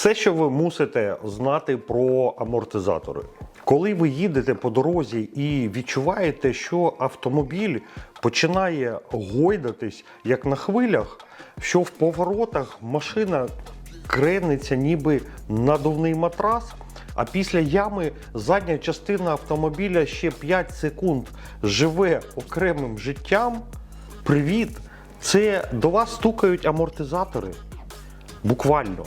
Все, що ви мусите знати про амортизатори. Коли ви їдете по дорозі і відчуваєте, що автомобіль починає гойдатись як на хвилях, що в поворотах машина крениться ніби надувний матрас, а після ями задня частина автомобіля ще 5 секунд живе окремим життям. Привіт! Це до вас стукають амортизатори. Буквально.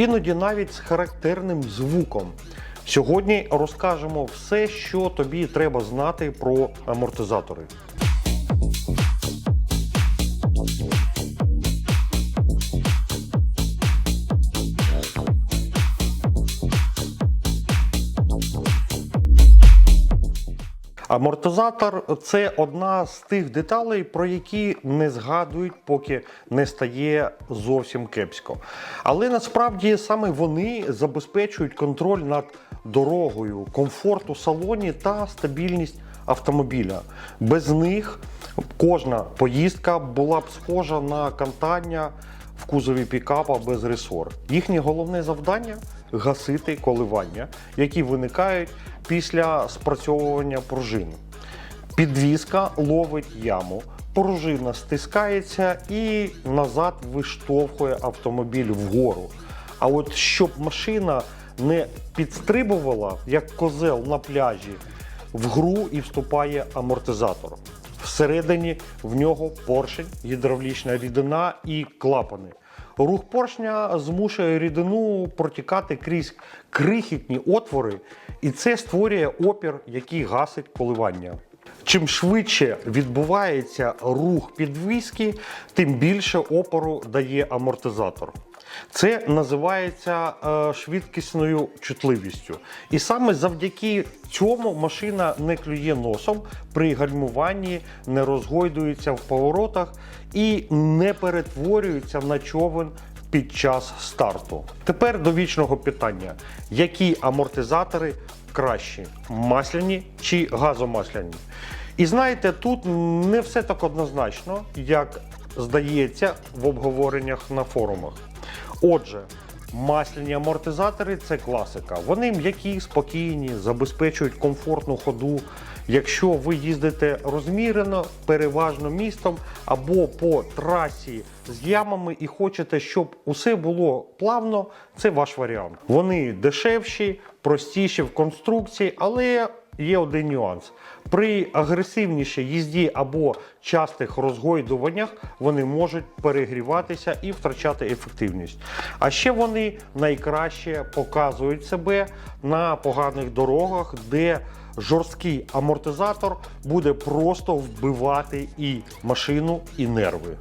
Іноді навіть з характерним звуком. Сьогодні розкажемо все, що тобі треба знати про амортизатори. Амортизатор це одна з тих деталей, про які не згадують, поки не стає зовсім кепсько. Але насправді саме вони забезпечують контроль над дорогою, комфорт у салоні та стабільність автомобіля. Без них кожна поїздка була б схожа на кантання в кузові пікапа без ресор. Їхнє головне завдання гасити коливання, які виникають після спрацьовування пружин. Підвізка ловить яму, пружина стискається і назад виштовхує автомобіль вгору. А от щоб машина не підстрибувала, як козел на пляжі, в гру і вступає амортизатор. Всередині в нього поршень, гідравлічна рідина і клапани. Рух поршня змушує рідину протікати крізь крихітні отвори, і це створює опір, який гасить коливання. Чим швидше відбувається рух підвіски, тим більше опору дає амортизатор. Це називається е, швидкісною чутливістю. І саме завдяки цьому машина не клює носом при гальмуванні, не розгойдується в поворотах і не перетворюється на човен під час старту. Тепер до вічного питання: які амортизатори кращі масляні чи газомасляні? І знаєте, тут не все так однозначно, як здається в обговореннях на форумах. Отже, масляні амортизатори це класика. Вони м'які, спокійні, забезпечують комфортну ходу. Якщо ви їздите розмірено, переважно містом або по трасі з ямами і хочете, щоб усе було плавно, це ваш варіант. Вони дешевші, простіші в конструкції, але є один нюанс. При агресивнішій їзді або частих розгойдуваннях вони можуть перегріватися і втрачати ефективність. А ще вони найкраще показують себе на поганих дорогах, де жорсткий амортизатор буде просто вбивати і машину, і нерви.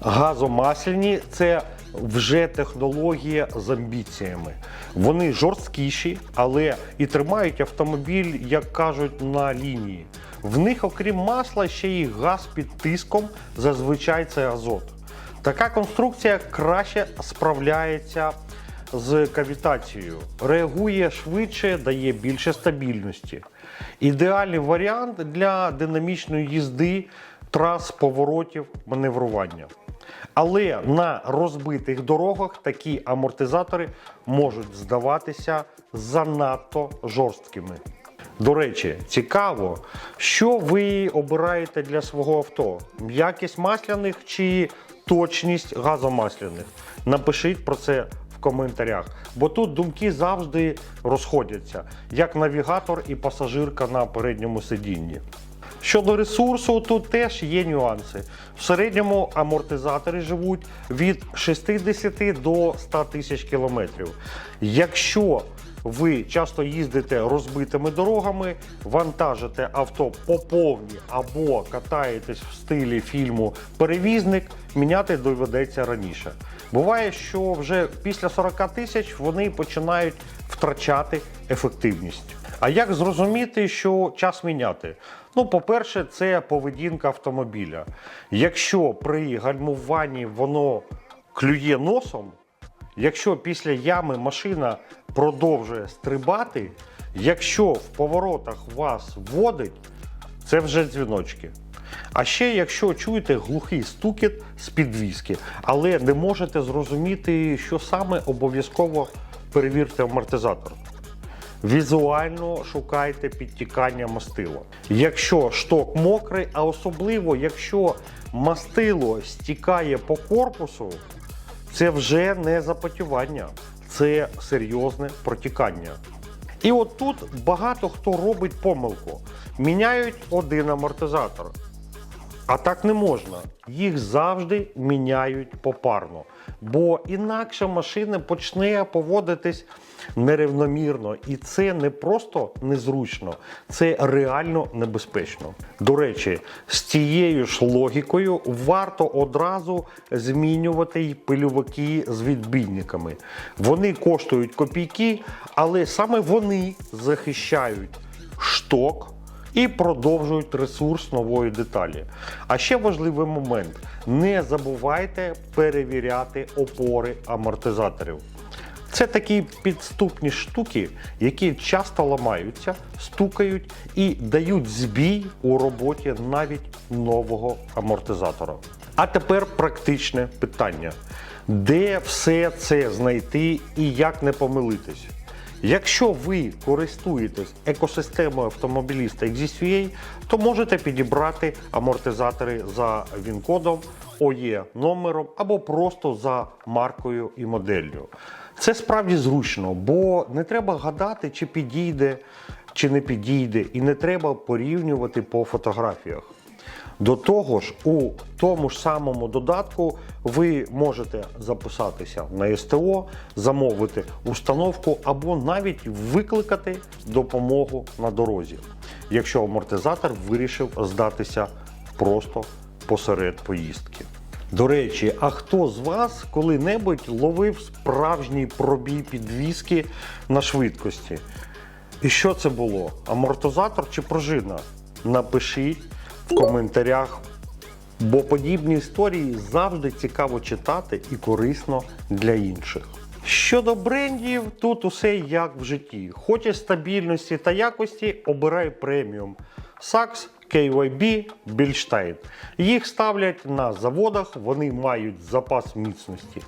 Газомасляні це вже технологія з амбіціями. Вони жорсткіші, але і тримають автомобіль, як кажуть, на лінії. В них, окрім масла, ще й газ під тиском, зазвичай це азот. Така конструкція краще справляється з кавітацією, реагує швидше, дає більше стабільності. Ідеальний варіант для динамічної їзди, трас, поворотів, маневрування. Але на розбитих дорогах такі амортизатори можуть здаватися занадто жорсткими. До речі, цікаво, що ви обираєте для свого авто: якість масляних чи точність газомасляних. Напишіть про це в коментарях, бо тут думки завжди розходяться, як навігатор і пасажирка на передньому сидінні. Щодо ресурсу, тут теж є нюанси. В середньому амортизатори живуть від 60 до 100 тисяч кілометрів. Якщо ви часто їздите розбитими дорогами, вантажите авто по повній або катаєтесь в стилі фільму Перевізник, міняти доведеться раніше. Буває, що вже після 40 тисяч вони починають втрачати ефективність. А як зрозуміти, що час міняти? Ну, по-перше, це поведінка автомобіля. Якщо при гальмуванні воно клює носом, якщо після ями машина продовжує стрибати, якщо в поворотах вас водить, це вже дзвіночки. А ще якщо чуєте глухий стукіт з підвіски, але не можете зрозуміти, що саме обов'язково перевірте амортизатор. Візуально шукайте підтікання мастила. Якщо шток мокрий, а особливо якщо мастило стікає по корпусу, це вже не запотівання, це серйозне протікання. І от тут багато хто робить помилку. Міняють один амортизатор. А так не можна. Їх завжди міняють попарно. Бо інакше машина почне поводитись нерівномірно. І це не просто незручно, це реально небезпечно. До речі, з тією ж логікою варто одразу змінювати й пильовики з відбійниками. Вони коштують копійки, але саме вони захищають шток і продовжують ресурс нової деталі. А ще важливий момент: не забувайте перевіряти опори амортизаторів. Це такі підступні штуки, які часто ламаються, стукають і дають збій у роботі навіть нового амортизатора. А тепер практичне питання: де все це знайти і як не помилитись? Якщо ви користуєтесь екосистемою автомобіліста XSVA, то можете підібрати амортизатори за він-кодом, ОЄ номером або просто за маркою і моделлю. Це справді зручно, бо не треба гадати, чи підійде, чи не підійде, і не треба порівнювати по фотографіях. До того ж, у тому ж самому додатку ви можете записатися на СТО, замовити установку або навіть викликати допомогу на дорозі, якщо амортизатор вирішив здатися просто посеред поїздки. До речі, а хто з вас коли-небудь ловив справжній пробій підвіски на швидкості? І що це було? Амортизатор чи пружина? Напишіть в коментарях, бо подібні історії завжди цікаво читати і корисно для інших. Щодо брендів, тут усе як в житті. Хочеш стабільності та якості, обирай преміум. Saks, KYB, Більштайн. Їх ставлять на заводах, вони мають запас міцності.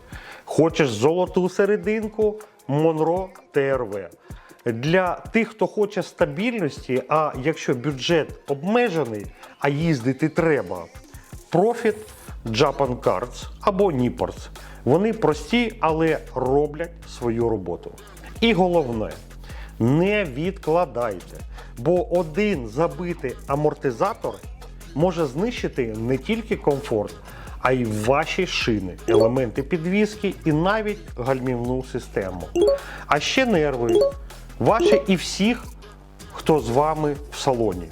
Хочеш золоту серединку, Monro TRV. Для тих, хто хоче стабільності, а якщо бюджет обмежений, а їздити треба, Profit, Japan Cards або Nippers. Вони прості, але роблять свою роботу. І головне, не відкладайте, бо один забитий амортизатор може знищити не тільки комфорт, а й ваші шини, елементи підвіски і навіть гальмівну систему. А ще нерви, ваші і всіх, хто з вами в салоні.